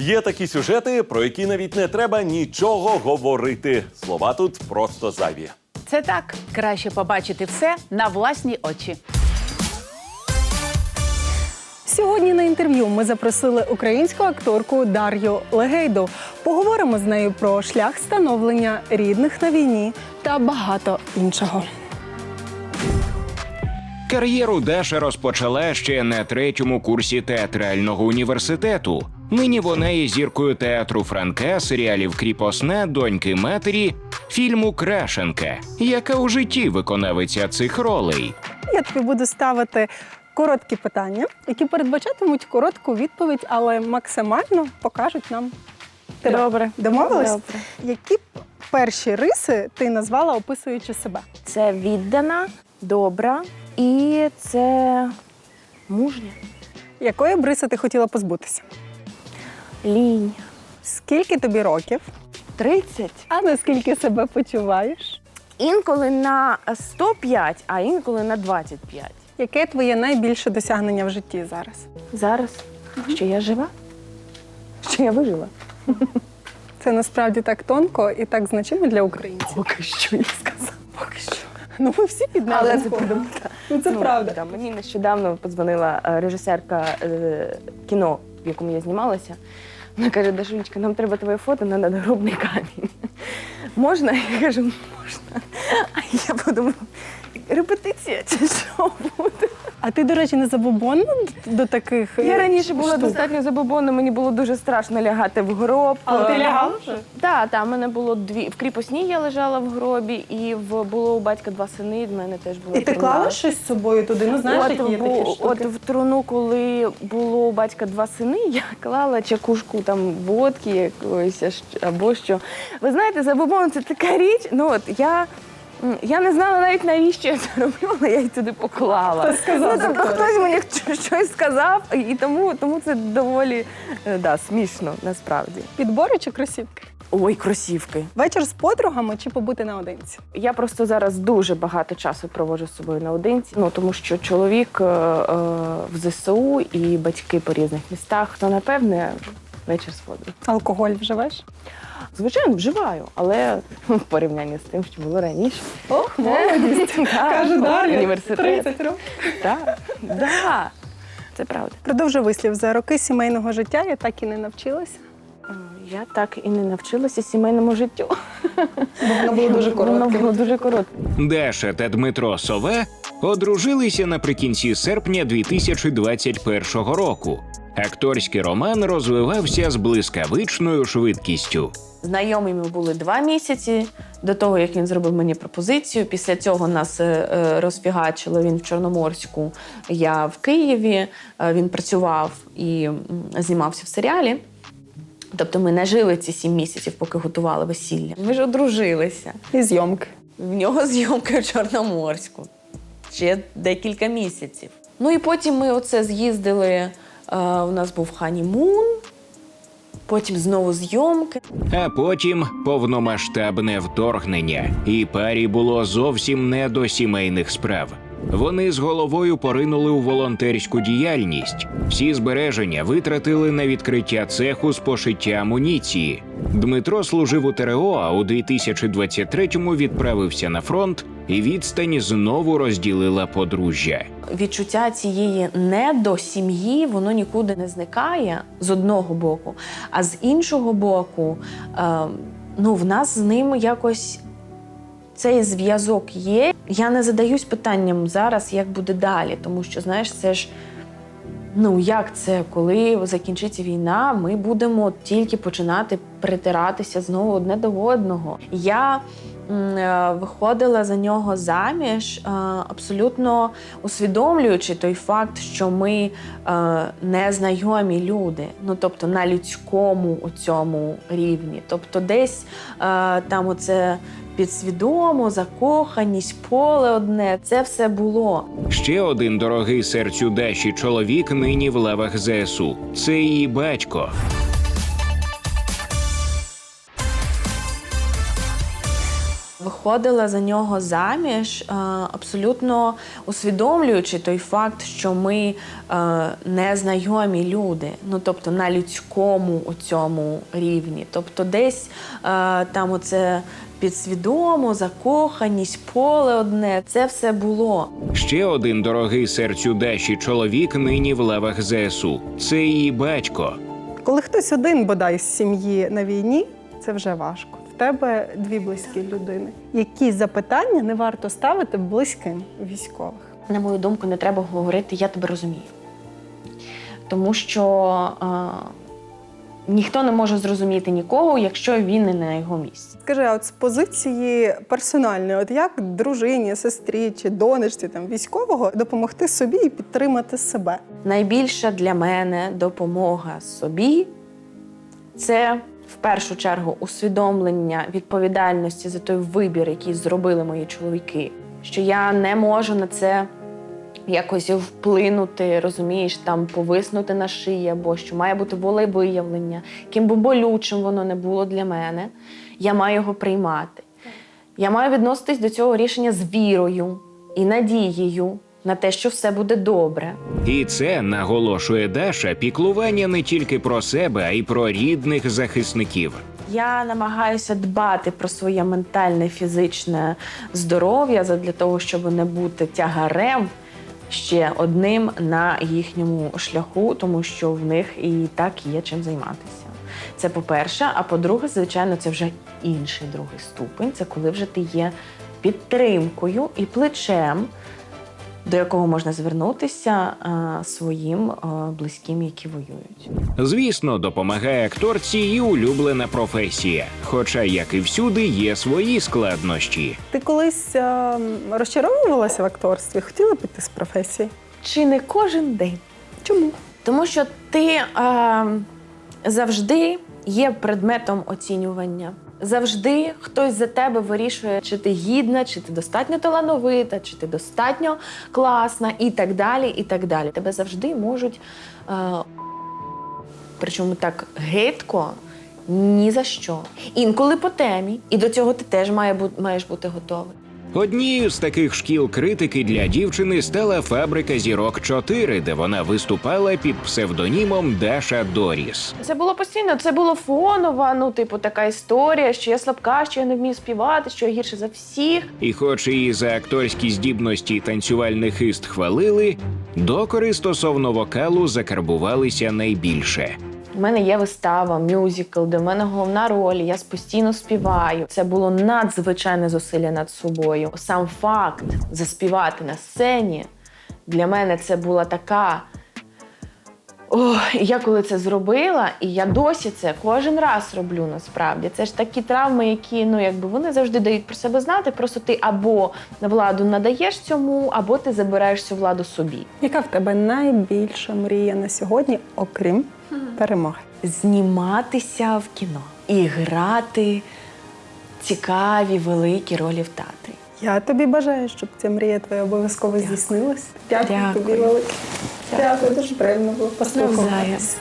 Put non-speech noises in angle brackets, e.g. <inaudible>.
Є такі сюжети, про які навіть не треба нічого говорити. Слова тут просто зайві. Це так. Краще побачити все на власні очі. Сьогодні на інтерв'ю ми запросили українську акторку Дар'ю Легейду. Поговоримо з нею про шлях становлення рідних на війні та багато іншого. Кар'єру Даша розпочала ще на третьому курсі театрального університету. Нині вона є зіркою театру Франка, серіалів Кріпосна, доньки матері, фільму Крашенка, яка у житті виконавиця цих ролей. Я тобі буду ставити короткі питання, які передбачатимуть коротку відповідь, але максимально покажуть нам тебе. Добре. Домовились? Добре. Які перші риси ти назвала, описуючи себе? Це віддана, добра і це мужня. Якої б риси ти хотіла позбутися? Лінь. Скільки тобі років? 30. А наскільки себе почуваєш? Інколи на 105, а інколи на 25. Яке твоє найбільше досягнення в житті зараз? Зараз що я жива? Що я вижила? Це насправді так тонко і так значимо для українців. Поки що я сказала. Поки що. Ну ми всі під Але це ходимо. Ну це Ну, правда. да, мені нещодавно подзвонила е, режисерка е, кіно, в якому я знімалася. Вона каже: Дашунечка, нам треба твоє фото на надгробний камінь. Можна? Я кажу, можна. А я подумала, репетиція чи що? А ти, до речі, не забобонна до таких. Я е, раніше була штук? достатньо забобонна, мені було дуже страшно лягати в гроб. Але ти Е, лягала вже? Так, так, в мене було дві. В кріпосній я лежала в гробі, і в було у батька два сини. і В мене теж було І ти клала щось з собою туди? Ну знаєш, от, які є такі штуки? от в труну, коли було у батька два сини, <laughs> я клала чакушку там водки якоїсь або що. Ви знаєте, забобон це така річ. Ну от я. Я не знала навіть навіщо я це роблю, але я її туди поклала. Хтось сказав, ну, тобто хтось мені щось сказав, і тому, тому це доволі е, да, смішно насправді. Підбори чи кросівки? Ой, кросівки. Вечір з подругами чи побути наодинці? Я просто зараз дуже багато часу проводжу з собою наодинці. Ну тому що чоловік е, е, в ЗСУ і батьки по різних містах. То напевне вечір з подругою. Алкоголь вживеш? Звичайно, вживаю, але в порівнянні з тим, що було раніше. Ох, молодість. Каже Дар'я, університет. 30 років. Так, да, це правда. Продовжу вислів. За роки сімейного життя я так і не навчилася. Е, Я так і не навчилася сімейному життю. Бо воно було дуже Воно було дуже коротке. Даша та Дмитро Сове одружилися наприкінці серпня 2021 року. Акторський роман розвивався з блискавичною швидкістю. Знайомі ми були два місяці до того, як він зробив мені пропозицію. Після цього нас е, е. Він в Чорноморську, я в Києві. Е, Він працював і знімався в серіалі. Тобто ми не жили ці сім місяців, поки готували весілля. Ми ж одружилися. І зйомки. В нього зйомки в Чорноморську. Ще декілька місяців. Ну і потім ми оце з'їздили. Е, У нас був ханімун, потім знову зйомки. А потім повномасштабне вторгнення, і парі було зовсім не до сімейних справ. Вони з головою поринули у волонтерську діяльність. Всі збереження витратили на відкриття цеху з пошиття амуніції. Дмитро служив у ТРО, а у 2023-му відправився на фронт, і відстань знову розділила подружжя. відчуття цієї не до сім'ї воно нікуди не зникає з одного боку, а з іншого боку, е, ну в нас з ним якось. Цей зв'язок є. Я не задаюсь питанням зараз, як буде далі, тому що знаєш, це ж ну як це, коли закінчиться війна, ми будемо тільки починати притиратися знову одне до одного. Я виходила за нього заміж, е, абсолютно усвідомлюючи той факт, що ми е, незнайомі люди, ну тобто на людському у цьому рівні. Тобто, десь е, там оце підсвідомо, закоханість, поле одне це все було. Ще один дорогий серцю Даші чоловік нині в лавах ЗСУ. Це її батько. Виходила за нього заміж, е, абсолютно усвідомлюючи той факт, що ми е, незнайомі люди, ну тобто на людському у цьому рівні. Тобто, десь е, там оце підсвідомо, закоханість, поле одне, це все було. Ще один дорогий серцю Даші чоловік нині в лавах ЗСУ. Це її батько. Коли хтось один бодай з сім'ї на війні, це вже важко. Тебе дві близькі людини. Які запитання не варто ставити близьким військових? на мою думку, не треба говорити Я тебе розумію. Тому що е, ніхто не може зрозуміти нікого, якщо він не на його місці. Скажи, а от з позиції персональної, от як дружині, сестрі чи донечці там військового допомогти собі і підтримати себе? Найбільша для мене допомога собі це в першу чергу усвідомлення відповідальності за той вибір, який зробили мої чоловіки. Що я не можу на це якось вплинути, розумієш, там повиснути на шиї, або що має бути волевиявлення, яким би болючим воно не було для мене. Я маю його приймати. Я маю відноситись до цього рішення з вірою і надією на те, що все буде добре. І це наголошує Даша піклування не тільки про себе, а й про рідних захисників. Я намагаюся дбати про своє ментальне фізичне здоров'я для того, щоб не бути тягарем ще одним на їхньому шляху, тому що в них і так є чим займатися. Це по-перше. А по-друге, звичайно, це вже інший другий ступень. Це коли вже ти є підтримкою і плечем, до якого можна звернутися е, своїм е, близьким, які воюють. Звісно, допомагає акторці і улюблена професія. Хоча, як і всюди, є свої складнощі. Ти колись е, розчаровувалася в акторстві? Хотіла піти з професії? Чи не кожен день? Чому? Тому що ти е, завжди є предметом оцінювання. Завжди хтось за тебе вирішує, чи ти гідна, чи ти достатньо талановита, чи ти достатньо класна, і так далі. і так далі. Тебе завжди можуть, е, причому так гидко, ні за що. Інколи по темі. І до цього ти теж має маєш бути готовий. Однією з таких шкіл критики для дівчини стала фабрика зірок 4 де вона виступала під псевдонімом Даша Доріс. Це було постійно, це було фонова, ну, типу, така історія, що я слабка, що я не вмію співати, що я гірше за всіх. І, хоч її за акторські здібності і танцювальний хист хвалили, докори стосовно вокалу закарбувалися найбільше. У мене є вистава, мюзикл, де в мене головна роль, я постійно співаю. Це було надзвичайне зусилля над собою. Сам факт заспівати на сцені для мене це була така. Ох, я коли це зробила, і я досі це кожен раз роблю насправді. Це ж такі травми, які ну якби вони завжди дають про себе знати. Просто ти або владу надаєш цьому, або ти забираєш цю владу собі. Яка в тебе найбільша мрія на сьогодні, окрім перемоги? зніматися в кіно і грати цікаві великі ролі в театрі. Я тобі бажаю, щоб ця мрія твоя обов'язково здійснилась. Дякую, Дякую. тобі велике. Дякую, дуже приємно було поспілкуватися.